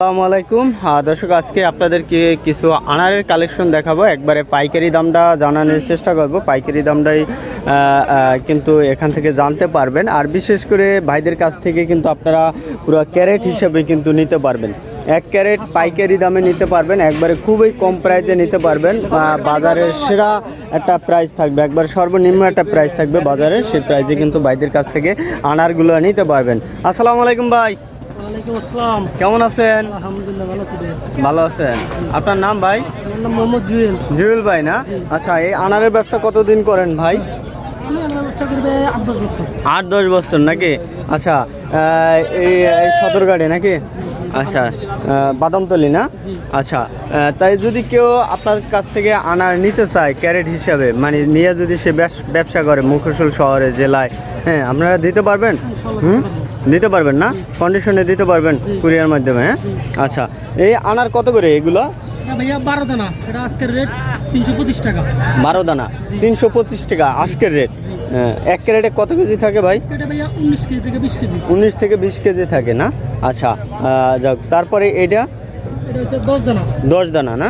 আসসালামু আলাইকুম। দর্শক, আজকে আপনাদেরকে কিছু আনারের কালেকশন দেখাবো। একবারে পাইকারি দামটা জানানোর চেষ্টা করব। পাইকারি দামটাই কিন্তু এখান থেকে জানতে পারবেন। আর বিশেষ করে ভাইদের কাছ থেকে কিন্তু আপনারা পুরো ক্যারেট হিসেবে কিন্তু নিতে পারবেন। এক ক্যারেট পাইকারি দামে নিতে পারবেন। একবারে খুবই কম প্রাইসে নিতে পারবেন। বাজারের সেরা একটা প্রাইস থাকবে। একবার সর্বনিম্ন একটা প্রাইস থাকবে বাজারে। সেই প্রাইসে কিন্তু ভাইদের কাছ থেকে আনারগুলো নিতে পারবেন। আসসালামু আলাইকুম ভাই। কেমন আছেন? আলহামদুলিল্লাহ ভালো আছি ভালো আছেন। আপনার নাম ভাই? নাম মোহাম্মদ জুয়েল। জুয়েল ভাই না? আচ্ছা এই আনারের ব্যবসা কতদিন করেন ভাই? আট দশ বছর। নাকি? আচ্ছা এই সদরঘাটে নাকি? আচ্ছা বাদামতলি না? আচ্ছা তাই যদি কেউ আপনার কাছ থেকে আনার নিতে চায় ক্যারেট হিসাবে মানে নিয়ে যদি সে ব্যবসা করে মুখোশল শহরে জেলায় হ্যাঁ আপনারা দিতে পারবেন? হুম? দিতে পারবেন না? কন্ডিশনে দিতে পারবেন কুরিয়ার মাধ্যমে হ্যাঁ? আচ্ছা এই আনার কত করে এগুলো? বারো দানা। এটা আজকের রেট তিনশো পঁচিশ টাকা। বারো দানা তিনশো পঁচিশ টাকা আজকের রেট এক ক্যারেটে কত কেজি থাকে ভাই? উনিশ কেজি থেকে বিশ কেজি। উনিশ থেকে বিশ কেজি থাকে না? আচ্ছা যাক তারপরে এটা এটা দশ দানা। দশ দানা না?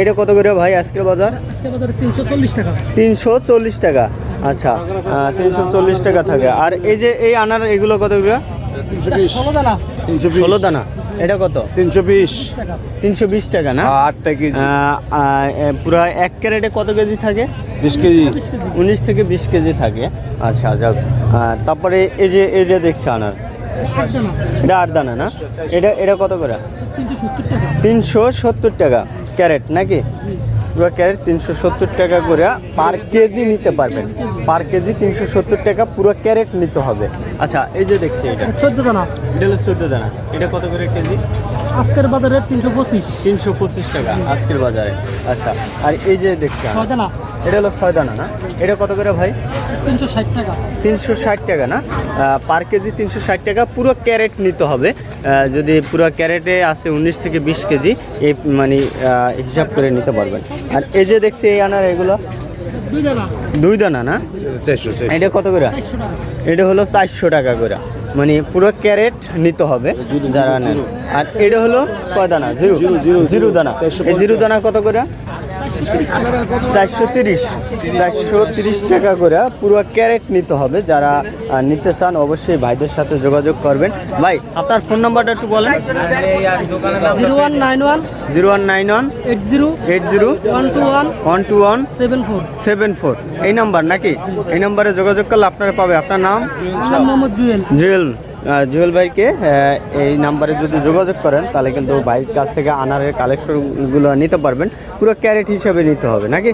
এটা কত করে ভাই আজকের বাজার? আজকে বাজারে তিনশো চল্লিশ টাকা। তিনশো চল্লিশ টাকা। আচ্ছা তিনশো চল্লিশ টাকা থাকে। আর এই যে এই আনার এগুলো কত করে? এটা ষোলো দানা এটা কত? তিনশো বিশ। তিনশো বিশ টাকা না? আটটা কেজি। পুরো এক ক্যারেটে কত কেজি থাকে? বিশ কেজি। উনিশ থেকে বিশ কেজি থাকে। আচ্ছা যাক। তারপরে এই যে এটা দেখছি আনার। এটা আট দানা না? এটা এটা কত করে? তিনশো সত্তর টাকা। তিনশো সত্তর টাকা ক্যারেট নাকি? পুরো ক্যারেট তিনশো সত্তর টাকা করে পার কেজি নিতে পারবেন। পার কেজি তিনশো সত্তর টাকা পুরো ক্যারেট নিতে হবে। আচ্ছা এই যে দেখছি এটা। চোদ্দ চোদ্দ দানা। এটা হলো চোদ্দ দানা। এটা কত করে কেজি? আজকের বাজারে তিনশো পঁচিশ। তিনশো পঁচিশ টাকা আজকের বাজারে। আচ্ছা আর এই যে দেখছি। ছয় দানা। এটা হলো ছয় দানা না? এটা কত করে ভাই? তিনশো ষাট টাকা। তিনশো ষাট টাকা না? পার কেজি তিনশো ষাট টাকা। পুরো ক্যারেট নিতে হবে। যদি পুরো ক্যারেটে আসে উনিশ থেকে বিশ কেজি এই মানে হিসাব করে নিতে পারবেন। আর এই যে দেখছি এই আনার এগুলো? দুই দানা। না? চারশো এটা কত করে? এটা হলো চারশো টাকা করে। মানে পুরো ক্যারেট নিতে হবে যারা নেন আর এটা হলো কয় দানা? জিরো। জিরো জিরো দানা। এই জিরো দানা কত করে? চারশো তিরিশ চারশো তিরিশ টাকা করে পুরো ক্যারেট নিতে হবে। যারা নিতে চান অবশ্যই ভাইদের সাথে যোগাযোগ করবেন। ভাই আপনার ফোন নাম্বারটা একটু বলেন। Zero one nine one zero one nine one eight zero eight zero one two one one two one seven four. Seven four. এই নাম্বার নাকি? এই নাম্বারে যোগাযোগ করলে আপনারা পাবে। আপনার নাম মোহাম্মদ জুয়েল। জুয়েল। জুয়েল ভাইকে এই নাম্বারে যদি যোগাযোগ করেন, তাহলে কিন্তু ভাইয়ের কাছ থেকে আনারের কালেকশনগুলো নিতে পারবেন। পুরো ক্যারেট হিসেবে নিতে হবে, নাকি?